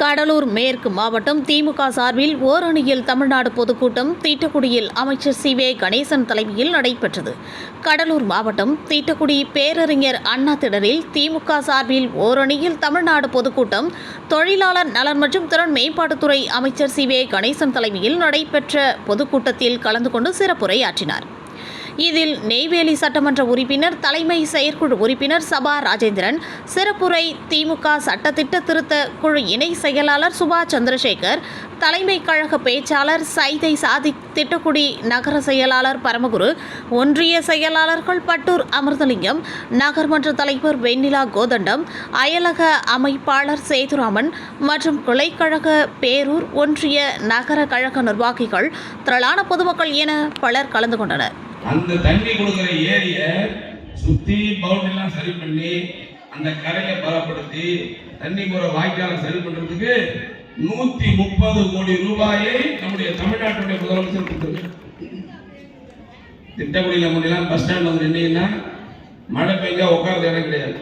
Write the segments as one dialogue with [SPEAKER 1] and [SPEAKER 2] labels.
[SPEAKER 1] கடலூர் மேற்கு மாவட்டம் திமுக சார்பில் ஓரணியில் தமிழ்நாடு பொதுக்கூட்டம் தீட்டக்குடியில் அமைச்சர் சி. வே. கணேசன் தலைமையில் நடைபெற்றது. கடலூர் மாவட்டம் தீட்டக்குடி பேரறிஞர் அண்ணா திடலில் திமுக சார்பில் ஓரணியில் தமிழ்நாடு பொதுக்கூட்டம் தொழிலாளர் நலன் மற்றும் திறன் மேம்பாட்டுத்துறை அமைச்சர் சி. வே. கணேசன் தலைமையில் நடைபெற்ற பொதுக்கூட்டத்தில் கலந்து கொண்டு சிறப்புரையாற்றினார். இதில் நெய்வேலி சட்டமன்ற உறுப்பினர் தலைமை செயற்குழு உறுப்பினர் சபா ராஜேந்திரன் சிறப்புரை திமுக சட்டத்திட்ட திருத்த குழு இணை செயலாளர் சுபா சந்திரசேகர் தலைமை கழக பேச்சாளர் சைதை சாதி திட்டக்குடி நகர செயலாளர் பரமகுரு ஒன்றிய செயலாளர்கள் பட்டூர் அமிர்தலிங்கம் நகர்மன்ற தலைவர் வெண்ணிலா கோதண்டம் அயலக அமைப்பாளர் சேதுராமன் மற்றும் கிளைக்கழக பேரூர் ஒன்றிய நகர கழக நிர்வாகிகள் திரளான பொதுமக்கள் என பலர் கலந்து கொண்டனர்.
[SPEAKER 2] அந்த தண்ணி கொடுக்குற ஏரிய சுத்தி பவுண்டரி எல்லாம் சரி பண்ணி அந்த கரையை பலப்படுத்தி தண்ணி போற வாய்க்காலை சரி பண்றதுக்கு நூத்தி முப்பது கோடி ரூபாயை நம்முடைய தமிழ்நாட்டுடைய முதலமைச்சர் கொடுத்திருக்காரு. திட்டக்குடியில முன்னெல்லாம் பஸ் ஸ்டாண்ட் வந்து நின்னீங்கன்னா மழை பெய்ஞ்சா உட்கார்றது இடம் கிடையாது.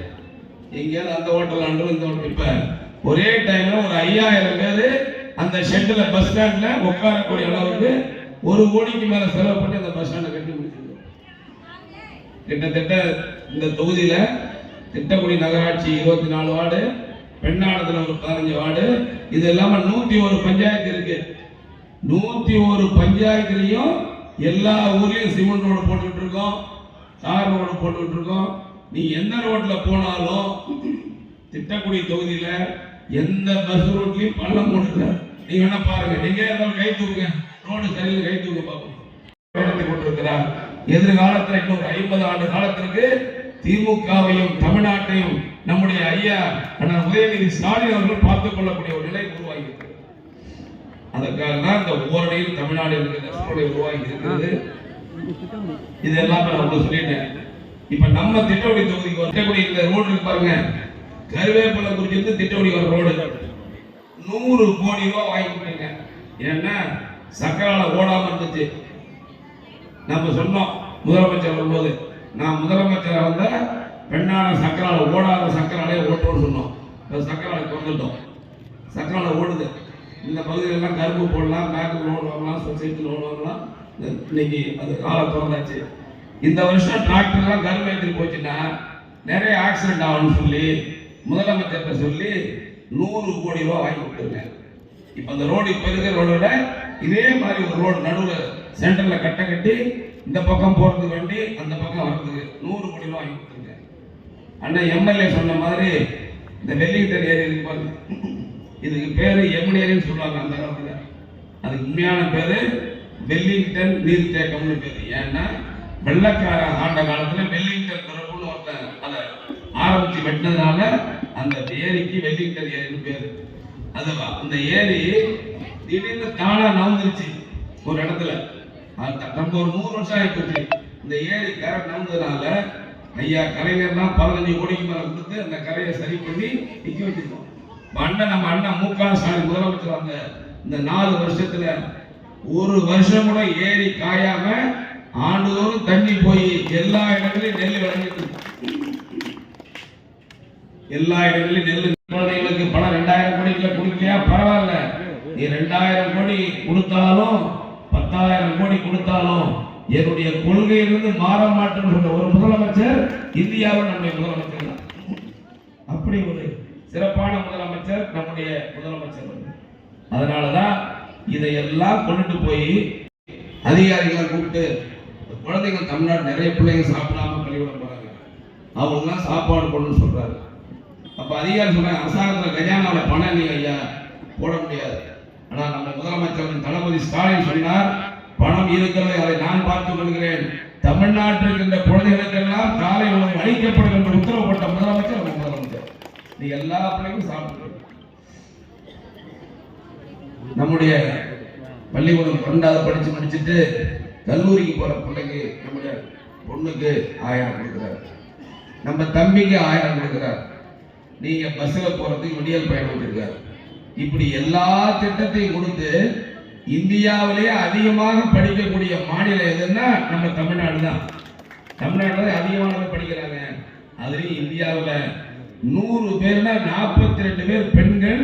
[SPEAKER 2] எங்கேயாவது அந்த ஹோட்டல் ஆண்டு இந்த ஹோட்டல். இப்ப ஒரே டைம்ல ஒரு ஐயாயிரம் பேர் அந்த ஷெட்டில் பஸ் ஸ்டாண்ட்ல உட்காரக்கூடிய அளவுக்கு ஒரு கோடிக்கு மேல செலவு பண்ணி அந்த பஸ் ஸ்டாண்டை கட்டி முடிச்சிருக்கோம் கிட்டத்தட்ட இந்த தொகுதியில திட்டக்குடி நகராட்சி இருபத்தி நாலு வார்டு பெண்ணாடத்துல ஒரு பதினஞ்சு வார்டு இது இல்லாம நூத்தி ஒரு பஞ்சாயத்து இருக்கு. நூத்தி ஒரு பஞ்சாயத்துலயும் எல்லா ஊர்லயும் சிமெண்ட் ரோடு போட்டுக்கிட்டு இருக்கோம் தார் ரோடு போட்டுக்கிட்டு இருக்கோம். நீ எந்த ரோட்ல போனாலும் திட்டக்குடி தொகுதியில எந்த பஸ் ரூட்லயும் பள்ளம் போடல நீங்க வேணா பாருங்க நீங்க இருந்தாலும் கை தூக்குங்க. ரோடு சரியில் கை தூக்க பார்ப்போம் கொண்டிருக்கிறார். எதிர்காலத்தில் இன்னொரு ஐம்பது ஆண்டு காலத்திற்கு திமுகவையும் தமிழ்நாட்டையும் நம்முடைய ஐயா அண்ணன் உதயநிதி ஸ்டாலின் அவர்கள் பார்த்துக் கொள்ளக்கூடிய ஒரு நிலை உருவாகி அதற்காக தான் இந்த ஓரணியில் தமிழ்நாடு என்கிற உருவாகி இருக்கிறது. இது எல்லாமே நான் உங்களுக்கு சொல்லிட்டேன். இப்ப நம்ம திட்டவடி தொகுதிக்கு வர- திட்டக்குடி இந்த ரோடு இருக்கு பாருங்க. கருவேப்பிலை குறிச்சிருந்து திட்டவடி வர ரோடு. நூறு கோடி ரூபாய் வாங்கி கொடுங்க ஏன்னா சக்கரால ஓடாம இருந்துச்சு. நம்ம சொன்னோம் முதலமைச்சர் வரும்போது. நான் முதலமைச்சர் வந்த பெண்ணான சக்கரால ஓடாத சக்கராலே ஓட்டோன்னு சொன்னோம். சக்கரால சக்கராலை திறந்துட்டோம். சக்கரால ஓடுது. இந்த பகுதியிலலாம் கரும்பு போடலாம் பேங்க் லோன் வாங்கலாம் சொசைட்டி லோன் வாங்கலாம் இன்னைக்கு அது காலம் திறந்தாச்சு. இந்த வருஷம் டிராக்டர்லாம் கரும்பு ஏற்றிட்டு போச்சுன்னா நிறைய ஆக்சிடென்ட் ஆகும்னு சொல்லி முதலமைச்சர்கிட்ட சொல்லி நூறு கோடி ரூபா வாங்கி கொடுத்துருங்க. இப்போ அந்த ரோடு இப்போ இருக்கிற ரோடோட இதே மாதிரி ஒரு ரோடு நடுவில் சென்டரில் கட்ட கட்டி இந்த பக்கம் போகிறதுக்கு வேண்டி அந்த பக்கம் வர்றதுக்கு நூறு கோடி ரூபா வாங்கி கொடுத்துருங்க. அண்ணன் எம்எல்ஏ சொன்ன மாதிரி இந்த வெல்லிங்டன் ஏரி இருக்கு பாருங்க. இதுக்கு பேரு எம்னேரின்னு சொல்லுவாங்க அந்த காலத்தில் அதுக்கு உண்மையான பேரு வெல்லிங்டன் நீர்த்தேக்கம்னு பேர். ஏன்னா வெள்ளக்கார ஆண்ட காலத்தில் வெல்லிங்டன் ஆரம்பிச்சு வெட்டினதுனால அந்த ஏரிக்கு வெள்ளிக்கல் ஏரின்னு பேரு. அதுவா? அந்த ஏரி திடீர்னு தானா நவுந்துருச்சு ஒரு இடத்துல. அது நம்ம ஒரு நூறு வருஷம் ஆயிடுச்சு இந்த ஏரி கரை நவுந்ததுனால ஐயா கலைஞர்லாம் பதினஞ்சு கோடிக்கு மேல கொடுத்து அந்த கரையை சரி பண்ணி நிக்க வச்சிருக்கோம். அண்ணன் நம்ம அண்ணன் மு க ஸ்டாலின் முதலமைச்சர் வந்த இந்த நாலு வருஷத்துல ஒரு வருஷம் கூட ஏரி காயாம ஆண்டுதோறும் தண்ணி போய் எல்லா இடங்களையும் நெல் விளைஞ்சிட்டு இருக்கு. எல்லா இடங்களிலும் நெல் குழந்தைகளுக்கு பணம் ரெண்டாயிரம் கோடிக்குள்ள கொடுக்கலையா? பரவாயில்ல. நீ ரெண்டாயிரம் கோடி கொடுத்தாலும் பத்தாயிரம் கோடி கொடுத்தாலும் என்னுடைய கொள்கையிலிருந்து மாற மாட்டேன்னு சொன்ன ஒரு முதலமைச்சர் இந்தியாவில் நம்முடைய முதலமைச்சர் தான். அப்படி ஒரு சிறப்பான முதலமைச்சர் நம்முடைய முதலமைச்சர் வந்து. அதனாலதான் இதையெல்லாம் கொண்டுட்டு போய் அதிகாரிகளை கூப்பிட்டு குழந்தைகள் தமிழ்நாடு நிறைய பிள்ளைங்க சாப்பிடாம பள்ளிக்கூடம் போறாங்க. அவங்களுக்குலாம் சாப்பாடு போடணும்னு சொல்றாரு. அப்ப அதிகாரி சொன்னாங்க அரசாங்கத்துல கஜானாவில் பணம் இல்லைங்க ஐயா போட முடியாது. ஆனா நம்ம முதலமைச்சர் தளபதி ஸ்டாலின் சொன்னார் பணம் இருக்கிறது அதை நான் பார்த்துக் கொள்கிறேன். தமிழ்நாட்டில் இருக்கின்ற குழந்தைகளுக்கெல்லாம் காலை உணவு அளிக்கப்படும் என்று உத்தரவு போட்ட முதலமைச்சர் நம்ம முதலமைச்சர். நீ எல்லா பிள்ளைகளும் சாப்பிட்டு நம்முடைய பள்ளிக்கூடம் பன்னெண்டாவது படிச்சு முடிச்சுட்டு கல்லூரிக்கு போற பிள்ளைக்கு நம்முடைய பொண்ணுக்கு ஆயிரம் கொடுக்குறாரு. நம்ம தம்பிக்கு ஆயிரம் கொடுக்குறாரு. நீங்க பஸ்ல போறதுக்கு விடியல் பயணம் வச்சிருக்காரு இப்படி எல்லா திட்டத்தையும் கொடுத்து இந்தியாவிலேயே அதிகமாக படிக்கக்கூடிய மாநிலம் எதுன்னா நம்ம தமிழ்நாடு தான். தமிழ்நாட்டில் அதிகமானவங்க படிக்கிறாங்க. அதுலேயும் இந்தியாவில் நூறு பேர்னா நாற்பத்தி ரெண்டு பேர் பெண்கள்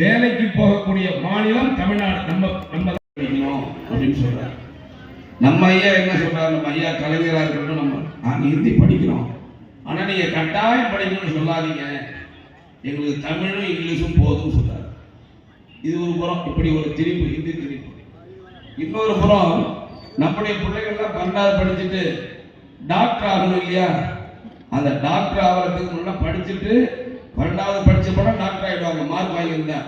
[SPEAKER 2] வேலைக்கு போகக்கூடிய மாநிலம் தமிழ்நாடு. நம்ம நம்ம படிக்கணும் அப்படின்னு சொல்றாரு நம்ம ஐயா என்ன சொல்றாரு? நம்ம ஐயா கலைஞராக இருக்கட்டும் நம்ம நாங்கள் ஹிந்தி படிக்கிறோம் ஆனால் நீங்கள் கட்டாயம் படிக்கணும்னு சொல்லாதீங்க. எங்களுக்கு தமிழும் இங்கிலீஷும் போதும் சொல்றாரு இது ஒரு புறம் இப்படி ஒரு திரிப்பு ஹிந்தி திரிப்பு இன்னொரு புறம் நம்முடைய பிள்ளைகள்லாம் பன்னெண்டாவது படிச்சுட்டு டாக்டர் ஆகணும் இல்லையா? அந்த டாக்டர் ஆகிறதுக்கு முன்னா படிச்சுட்டு பன்னெண்டாவது படிச்ச படம் டாக்டர் ஆகிடுவாங்க மார்க் வாங்கியிருந்தேன்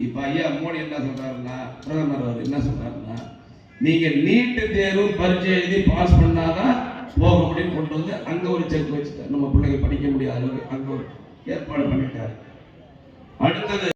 [SPEAKER 2] இப்போ ஐயா மோடி என்ன சொல்றாருன்னா பிரதமர் அவர் என்ன சொல்றாருன்னா நீங்க நீட்டு தேர்வு பரீட்சை எழுதி பாஸ் பண்ணாதான் போக முடியும் கொண்டு வந்து அங்க ஒரு செக் வச்சுட்டேன் நம்ம பிள்ளைங்க படிக்க முடியாத. அளவுக்கு அங்க ஒரு ஏற்பாடு பண்ணிட்டார். அடுத்தது